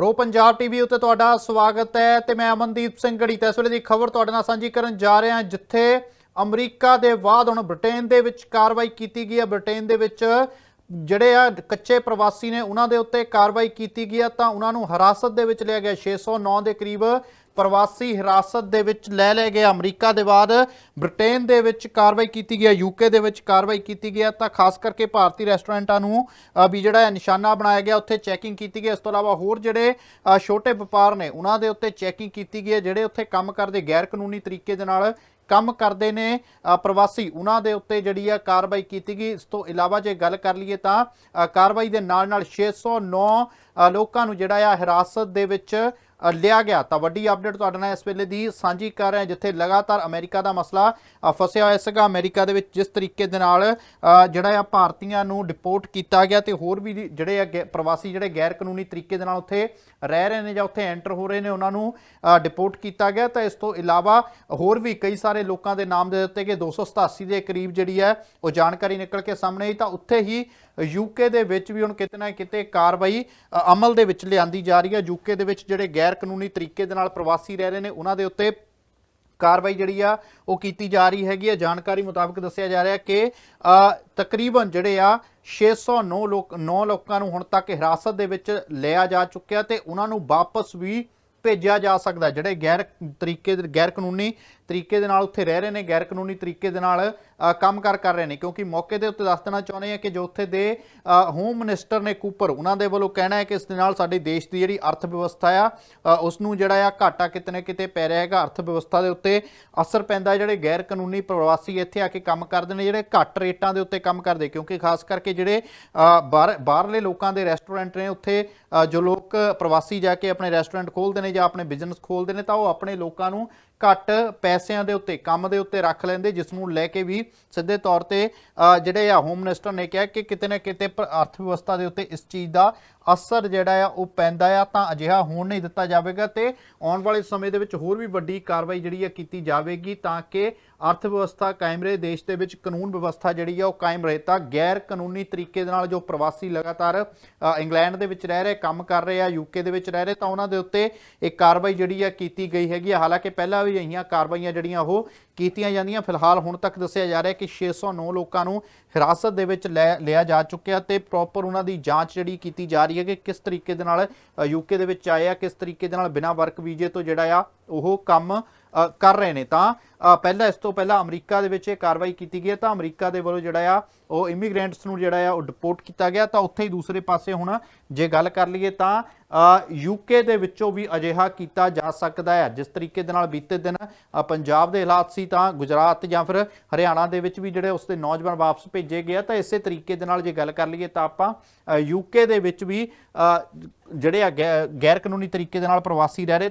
Pro Punjab TV ਉੱਤੇ ਤੁਹਾਡਾ ਸਵਾਗਤ ਹੈ ਤੇ ਮੈਂ ਅਮਨਦੀਪ ਸਿੰਘ ਗੜੀ ਤੇ ਇਸ ਵੇਲੇ ਦੀ ਖਬਰ ਤੁਹਾਡੇ ਨਾਲ ਸਾਂਝੀ ਕਰਨ ਜਾ ਰਿਹਾ ਜਿੱਥੇ ਅਮਰੀਕਾ ਦੇ ਬਾਅਦ ਹੁਣ ਬ੍ਰਿਟੇਨ ਦੇ ਵਿੱਚ ਕਾਰਵਾਈ ਕੀਤੀ ਗਈ ਹੈ। ਬ੍ਰਿਟੇਨ ਦੇ ਵਿੱਚ ਜਿਹੜੇ ਆ ਕੱਚੇ ਪ੍ਰਵਾਸੀ ਨੇ, ਉਹਨਾਂ ਦੇ ਉੱਤੇ ਕਾਰਵਾਈ ਕੀਤੀ ਗਈ ਆ ਤਾਂ ਉਹਨਾਂ ਨੂੰ ਹਿਰਾਸਤ ਦੇ ਵਿੱਚ ਲਿਆ ਗਿਆ। 609 ਦੇ ਕਰੀਬ ਪ੍ਰਵਾਸੀ ਹਿਰਾਸਤ ਦੇ ਵਿੱਚ ਲੈ ਲਏ ਗਏ। ਅਮਰੀਕਾ ਦੇ ਬਾਅਦ ਬ੍ਰਿਟੇਨ ਦੇ ਵਿੱਚ ਕਾਰਵਾਈ ਕੀਤੀ ਗਈ ਹੈ। ਯੂਕੇ ਦੇ ਵਿੱਚ ਕਾਰਵਾਈ ਕੀਤੀ ਗਈ ਹੈ। ਤਾਂ ਖਾਸ ਕਰਕੇ ਭਾਰਤੀ ਰੈਸਟੋਰੈਂਟਾਂ ਨੂੰ ਵੀ ਜਿਹੜਾ ਹੈ ਨਿਸ਼ਾਨਾ ਬਣਾਇਆ ਗਿਆ ਉੱਥੇ ਚੈਕਿੰਗ ਕੀਤੀ ਗਈ ਇਸ ਤੋਂ ਇਲਾਵਾ ਹੋਰ ਜਿਹੜੇ ਛੋਟੇ ਵਪਾਰ ਨੇ ਉਹਨਾਂ ਦੇ ਉੱਤੇ ਚੈਕਿੰਗ ਕੀਤੀ ਗਈ ਹੈ ਜਿਹੜੇ ਉੱਥੇ ਕੰਮ ਕਰਦੇ ਗੈਰ ਕਾਨੂੰਨੀ ਤਰੀਕੇ ਦੇ ਨਾਲ ਕੰਮ ਕਰਦੇ ਨੇ ਪ੍ਰਵਾਸੀ ਉਹਨਾਂ ਦੇ ਉੱਤੇ ਜਿਹੜੀ ਆ ਕਾਰਵਾਈ ਕੀਤੀ ਗਈ। ਇਸ ਤੋਂ ਇਲਾਵਾ ਜੇ ਗੱਲ ਕਰ ਲਈਏ ਤਾਂ ਕਾਰਵਾਈ ਦੇ ਨਾਲ ਨਾਲ 609 ਅ, ਲੋਕਾਂ ਨੂੰ ਜਿਹੜਾ ਆ ਹਿਰਾਸਤ ਦੇ ਵਿੱਚ ਲਿਆ ਗਿਆ। ਤਾਂ ਵੱਡੀ ਅਪਡੇਟ ਤੁਹਾਡੇ ਨਾਲ ਇਸ ਵੇਲੇ ਦੀ ਸਾਂਝੀ ਕਰ ਰਹੇ ਜਿੱਥੇ ਲਗਾਤਾਰ ਅਮਰੀਕਾ ਦਾ ਮਸਲਾ ਫਸਿਆ ਹੋਇਆ ਸੀਗਾ। ਅਮਰੀਕਾ ਦੇ ਵਿੱਚ ਜਿਸ ਤਰੀਕੇ ਦੇ ਨਾਲ ਜਿਹੜਾ ਆ ਭਾਰਤੀਆਂ ਨੂੰ ਡਿਪੋਰਟ ਕੀਤਾ ਗਿਆ ਤੇ ਹੋਰ ਵੀ ਜਿਹੜੇ ਆ ਗੈ- ਪ੍ਰਵਾਸੀ ਜਿਹੜੇ ਗੈਰ ਕਾਨੂੰਨੀ ਤਰੀਕੇ ਦੇ ਨਾਲ ਉੱਥੇ ਰਹਿ ਰਹੇ ਨੇ ਜਾਂ ਉੱਥੇ ਐਂਟਰ ਹੋ ਰਹੇ ਨੇ, ਉਹਨਾਂ ਨੂੰ ਡਿਪੋਰਟ ਕੀਤਾ ਗਿਆ। ਤਾਂ ਇਸ ਤੋਂ ਇਲਾਵਾ ਹੋਰ ਵੀ ਕਈ ਸਾਰੇ ਲੋਕਾਂ ਦੇ ਨਾਮ ਦੇ ਦਿੱਤੇ ਗਏ। 287 ਦੇ ਕਰੀਬ ਜਿਹੜੀ ਹੈ ਉਹ ਜਾਣਕਾਰੀ ਨਿਕਲ ਕੇ ਸਾਹਮਣੇ ਆਈ। ਤਾਂ ਉੱਥੇ ਹੀ ਯੂਕੇ ਦੇ ਵਿੱਚ ਵੀ ਹੁਣ ਕਿਤੇ ਨਾ ਕਿਤੇ ਕਾਰਵਾਈ ਅਮਲ ਦੇ ਵਿੱਚ ਲਿਆਂਦੀ ਜਾ ਰਹੀ ਹੈ ਯੂਕੇ ਦੇ ਵਿੱਚ ਜਿਹੜੇ ਗੈਰ ਕਾਨੂੰਨੀ ਤਰੀਕੇ ਦੇ ਨਾਲ ਪ੍ਰਵਾਸੀ ਰਹਿ ਰਹੇ ਨੇ, ਉਹਨਾਂ ਦੇ ਉੱਤੇ ਕਾਰਵਾਈ ਜਿਹੜੀ ਆ, ਉਹ ਕੀਤੀ ਜਾ ਰਹੀ ਹੈਗੀ ਆ ਜਾਣਕਾਰੀ ਮੁਤਾਬਕ ਦੱਸਿਆ ਜਾ ਰਿਹਾ ਕਿ ਤਕਰੀਬਨ ਜਿਹੜੇ ਆ 609 ਲੋਕ 9 ਲੋਕਾਂ ਨੂੰ ਹੁਣ ਤੱਕ ਹਿਰਾਸਤ ਦੇ ਵਿੱਚ ਲਿਆ ਜਾ ਚੁੱਕਿਆ ਤੇ ਉਹਨਾਂ ਨੂੰ ਵਾਪਸ ਵੀ ਭੇਜਿਆ ਜਾ ਸਕਦਾ ਜਿਹੜੇ ਗੈਰ ਤਰੀਕੇ ਗੈਰ ਕਾਨੂੰਨੀ ਤਰੀਕੇ ਦੇ ਨਾਲ ਉੱਥੇ ਰਹਿ ਰਹੇ ਨੇ ਗੈਰ ਕਾਨੂੰਨੀ ਤਰੀਕੇ ਦੇ ਨਾਲ ਕੰਮ ਕੰਮਕਾਰ ਕਰ ਰਹੇ ਨੇ, ਕਿਉਂਕਿ ਮੌਕੇ ਦੇ ਉੱਤੇ ਦੱਸ ਦੇਣਾ ਚਾਹੁੰਦੇ ਆ ਕਿ ਜੋ ਉੱਥੇ ਦੇ ਹੋਮ ਮਿਨਿਸਟਰ ਨੇ ਕੂਪਰ ਉਹਨਾਂ ਦੇ ਵੱਲੋਂ ਕਹਿਣਾ ਹੈ ਕਿ ਇਸ ਦੇ ਨਾਲ ਸਾਡੇ ਦੇਸ਼ ਦੀ ਜਿਹੜੀ ਅਰਥ ਵਿਵਸਥਾ ਆ ਉਸ ਨੂੰ ਜਿਹੜਾ ਆ ਘਾਟਾ ਕਿਤੇ ਨਾ ਕਿਤੇ ਪੈ ਰਿਹਾ ਹੈਗਾ ਅਰਥ ਵਿਵਸਥਾ ਦੇ ਉੱਤੇ ਅਸਰ ਪੈਂਦਾ ਜਿਹੜੇ ਗੈਰ ਕਾਨੂੰਨੀ ਪ੍ਰਵਾਸੀ ਇੱਥੇ ਆ ਕੇ ਕੰਮ ਕਰਦੇ ਨੇ, ਜਿਹੜੇ ਘੱਟ ਰੇਟਾਂ ਦੇ ਉੱਤੇ ਕੰਮ ਕਰਦੇ, ਕਿਉਂਕਿ ਖਾਸ ਕਰਕੇ ਜਿਹੜੇ ਬਾਹਰ, ਬਾਹਰਲੇ ਲੋਕਾਂ ਦੇ ਰੈਸਟੋਰੈਂਟ ਨੇ ਉੱਥੇ ਜੋ ਲੋਕ ਪ੍ਰਵਾਸੀ ਜਾ ਕੇ ਆਪਣੇ ਰੈਸਟੋਰੈਂਟ ਖੋਲ੍ਹਦੇ ਨੇ ਜਾਂ ਆਪਣੇ ਬਿਜ਼ਨਸ ਖੋਲ੍ਹਦੇ ਨੇ, ਤਾਂ ਉਹ ਆਪਣੇ ਲੋਕਾਂ ਨੂੰ ਘੱਟ ਪੈਸਿਆਂ ਦੇ ਉੱਤੇ, ਕੰਮ ਦੇ ਉੱਤੇ ਰੱਖ ਲੈਂਦੇ, ਜਿਸ ਨੂੰ ਲੈ ਕੇ ਵੀ ਸਿੱਧੇ ਤੌਰ ਤੇ ਜਿਹੜੇ ਆ ਹੋਮ ਮਿਨਿਸਟਰ ਨੇ ਕਿਹਾ ਕਿ ਕਿਤੇ ਨਾ ਕਿਤੇ ਪ- ਅਰਥ ਵਿਵਸਥਾ ਦੇ ਉੱਤੇ ਇਸ ਚੀਜ਼ ਦਾ ਅਸਰ ਜਿਹੜਾ ਆ ਉਹ ਪੈਂਦਾ ਆ, ਤਾਂ ਅਜਿਹਾ ਹੋਣ ਨਹੀਂ ਦਿੱਤਾ ਜਾਵੇਗਾ ਤੇ ਆਉਣ ਵਾਲੇ ਸਮੇਂ ਦੇ ਵਿੱਚ ਹੋਰ ਵੀ ਵੱਡੀ ਕਾਰਵਾਈ ਜਿਹੜੀ ਆ ਕੀਤੀ ਜਾਵੇਗੀ ਤਾਂ ਕਿ ਅਰਥ ਵਿਵਸਥਾ ਕਾਇਮ ਰਹੇ, ਦੇਸ਼ ਦੇ ਵਿੱਚ ਕਾਨੂੰਨ ਵਿਵਸਥਾ ਜਿਹੜੀ ਆ ਉਹ ਕਾਇਮ ਰਹੇ, ਤਾਂ ਗੈਰ ਕਾਨੂੰਨੀ ਤਰੀਕੇ ਦੇ ਨਾਲ ਜੋ ਪ੍ਰਵਾਸੀ ਲਗਾਤਾਰ ਇੰਗਲੈਂਡ ਦੇ ਵਿੱਚ ਰਹਿ ਰਹੇ, ਕੰਮ ਕਰ ਰਹੇ ਆ ਯੂਕੇ ਦੇ ਵਿੱਚ ਰਹਿ ਰਹੇ, ਤਾਂ ਉਹਨਾਂ ਦੇ ਉੱਤੇ ਇੱਕ ਕਾਰਵਾਈ ਜਿਹੜੀ ਆ ਕੀਤੀ ਗਈ ਹੈਗੀ ਆ। ਹਾਲਾਂਕਿ ਪਹਿਲਾਂ ਵੀ ਕਾਰਵਾਈਆਂ ਜਿਹੜੀਆਂ ਉਹ ਕੀਤੀਆਂ ਜਾਂਦੀਆਂ। ਫਿਲਹਾਲ ਹੁਣ ਤੱਕ ਦੱਸਿਆ ਜਾ ਰਿਹਾ ਕਿ 609 ਲੋਕਾਂ ਨੂੰ ਹਿਰਾਸਤ ਦੇ ਵਿੱਚ ਲੈ ਲਿਆ ਜਾ ਚੁੱਕਿਆ ਤੇ ਪ੍ਰੋਪਰ ਉਹਨਾਂ ਦੀ ਜਾਂਚ ਜਿਹੜੀ ਕੀਤੀ ਜਾ ਰਹੀ ਹੈ ਕਿ ਕਿਸ ਤਰੀਕੇ ਦੇ ਨਾਲ ਯੂਕੇ ਦੇ ਵਿੱਚ ਆਏ ਆ, ਕਿਸ ਤਰੀਕੇ ਦੇ ਨਾਲ ਬਿਨਾਂ ਵਰਕ ਵੀਜ਼ੇ ਤੋਂ ਜਿਹੜਾ ਆ, ਉਹ ਕੰਮ ਕਰ ਰਹੇ ਨੇ। ਤਾਂ ਪਹਿਲਾਂ ਇਸ ਤੋਂ ਪਹਿਲਾਂ ਅਮਰੀਕਾ ਦੇ ਵਿੱਚ ਇਹ ਕਾਰਵਾਈ ਕੀਤੀ ਗਈ ਹੈ। ਤਾਂ ਅਮਰੀਕਾ ਦੇ ਵੱਲੋਂ ਜਿਹੜਾ ਆ, ਉਹ ਇਮੀਗ੍ਰੈਂਟਸ ਨੂੰ ਜਿਹੜਾ ਆ, ਉਹ ਡਿਪੋਰਟ ਕੀਤਾ ਗਿਆ। ਤਾਂ ਉੱਥੇ ਹੀ ਦੂਸਰੇ ਪਾਸੇ ਹੁਣ ਜੇ ਗੱਲ ਕਰ ਲਈਏ ਤਾਂ ਯੂਕੇ ਦੇ ਵਿੱਚੋਂ ਵੀ ਅਜਿਹਾ ਕੀਤਾ ਜਾ ਸਕਦਾ ਹੈ। ਜਿਸ ਤਰੀਕੇ ਦੇ ਨਾਲ ਬੀਤੇ ਦਿਨ ਪੰਜਾਬ ਦੇ ਹਾਲਾਤ ਸੀ ਤਾਂ ਗੁਜਰਾਤ ਜਾਂ ਫਿਰ ਹਰਿਆਣਾ ਦੇ ਵਿੱਚ ਵੀ ਜਿਹੜੇ ਉਸਦੇ ਨੌਜਵਾਨ ਵਾਪਸ ਭੇਜੇ ਗਏ ਆ। ਤਾਂ ਇਸੇ ਤਰੀਕੇ ਦੇ ਨਾਲ ਜੇ ਗੱਲ ਕਰ ਲਈਏ ਤਾਂ ਆਪਾਂ ਯੂਕੇ ਦੇ ਵਿੱਚ ਵੀ ਜਿਹੜੇ ਆ ਗੈ- ਗੈਰ ਕਾਨੂੰਨੀ ਤਰੀਕੇ ਦੇ ਨਾਲ ਪ੍ਰਵਾਸੀ ਰਹਿ ਰਹੇ।